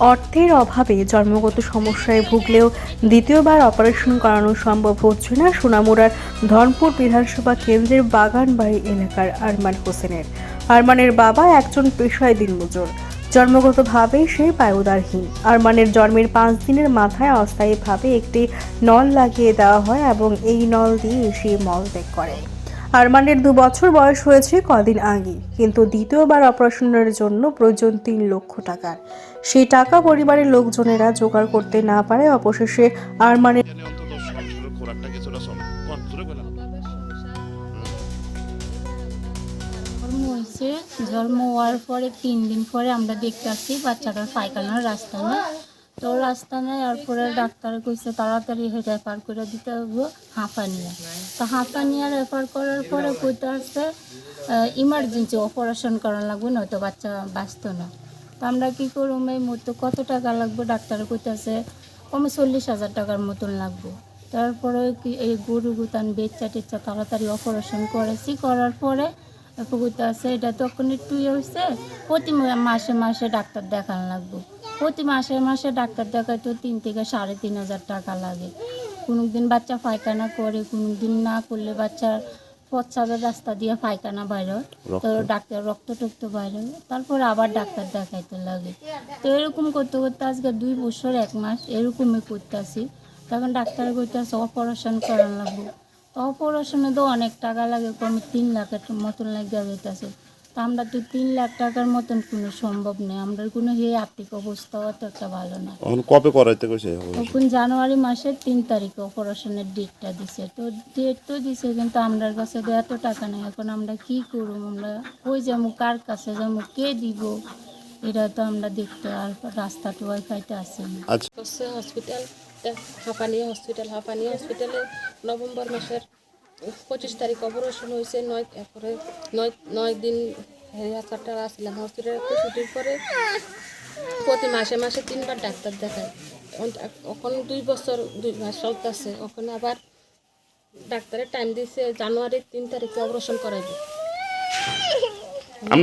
অর্থের অভাবে জন্মগত সমস্যায় ভুগলেও দ্বিতীয়বার অপারেশন করানো সম্ভব হচ্ছে না সোনামুড়ার ধনপুর বিধানসভা কেন্দ্রের বাগানবাড়ি এলাকার আরমান হোসেনের। আরমানের বাবা একজন পেশায় দিনমজুর। জন্মগতভাবে সে পায়ুদারহীন। আরমানের জন্মের পাঁচ দিনের মাথায় অস্থায়ীভাবে একটি নল লাগিয়ে দেওয়া হয় এবং এই নল দিয়ে সে মলত্যাগ করে। আরমানের দু বছর বয়স হয়েছে কদিন আগে কিন্তু দ্বিতীয়বার অপারেশনের জন্য প্রয়োজন তিন লক্ষ টাকার। সেই টাকা পরিবারের লোকজনেরা জোগাড় করতে না পারে অবশেষে আরমানের জন্ম হওয়ার পরে তিন দিন পরে আমরা দেখতে আসছি বাচ্চাটার পায়খানার রাস্তা নেই তো রাস্তা নেই, আর পরে ডাক্তার কইছে তাড়াতাড়ি রেফার করে দিতে হবে হাঁপানিয়া। তো হাঁপানিয়া রেফার করার পরে কইতে আসছে ইমার্জেন্সি অপারেশন করা লাগবে, নয়তো বাচ্চা বাঁচত না। তো আমরা কী করুম, এই মতো কত টাকা লাগবে? ডাক্তার কইতেছে, কমে চল্লিশ হাজার টাকার মতন লাগবে। তারপরে কি এই গরু গুতান বেচ্চা টেচ্চা তাড়াতাড়ি অপারেশন করেছি, করার পরে পুকুরতে আছে এটা তখন একটু ইয়ে হয়েছে প্রতি মাসে মাসে ডাক্তার দেখানো লাগবে। প্রতি মাসে মাসে ডাক্তার দেখায় তো তিন থেকে সাড়ে তিন হাজার টাকা লাগে। কোনো দিন বাচ্চা পায়খানা করে কোনো দিন না করলে বাচ্চার প্রচ্ছাবের রাস্তা দিয়ে পায়খানা বাইরে। তো ডাক্তার রক্ত টক্ত বাইরে তারপর আবার ডাক্তার দেখাইতে লাগে। তো এরকম করতে করতে আজকে দুই বছর এক মাস এরকমই করতেছি। তখন ডাক্তার করতেছে অপারেশন করানো লাগবে। তো অপারেশনে তো অনেক টাকা লাগে কমে তিন লাখের মতন লাগে যেতেছে তো আমরা তো তিন লাখ টাকার মতন কোনো সম্ভব নেই আমরা কোনো হে আর্থিক অবস্থাও তো একটা ভালো না। এখন কবে করাইতে কইছে তখন জানুয়ারি মাসের তিন তারিখে অপারেশনের ডেটটা দিছে। তো ডেট তো দিছে কিন্তু আমার কাছে তো এত টাকা নেই। এখন আমরা কি করব? আমরা কই যাব? কার কাছে যাব? কে দিব? এটা তো আমরা দেখতে আর রাস্তাটা ওয়াইফাইতে আসে না। আচ্ছা। হচ্ছে হসপিটাল হাঁপানিয়া হসপিটাল হাঁপানিয়া হসপিটালে নভেম্বর মাসের পঁচিশ তারিখ অপারেশন হয়েছে, নয়, এরপরে নয় নয় দিন হেয়ারকাটার আসলাম হসপিটালে ছুটির পরে প্রতি মাসে মাসে তিনবার ডাক্তার দেখায়। এখন দুই বছর, দুই মাস চলতেছে ওখানে আবার ডাক্তারের টাইম দিয়েছে জানুয়ারির তিন তারিখে অপারেশন করাইবে।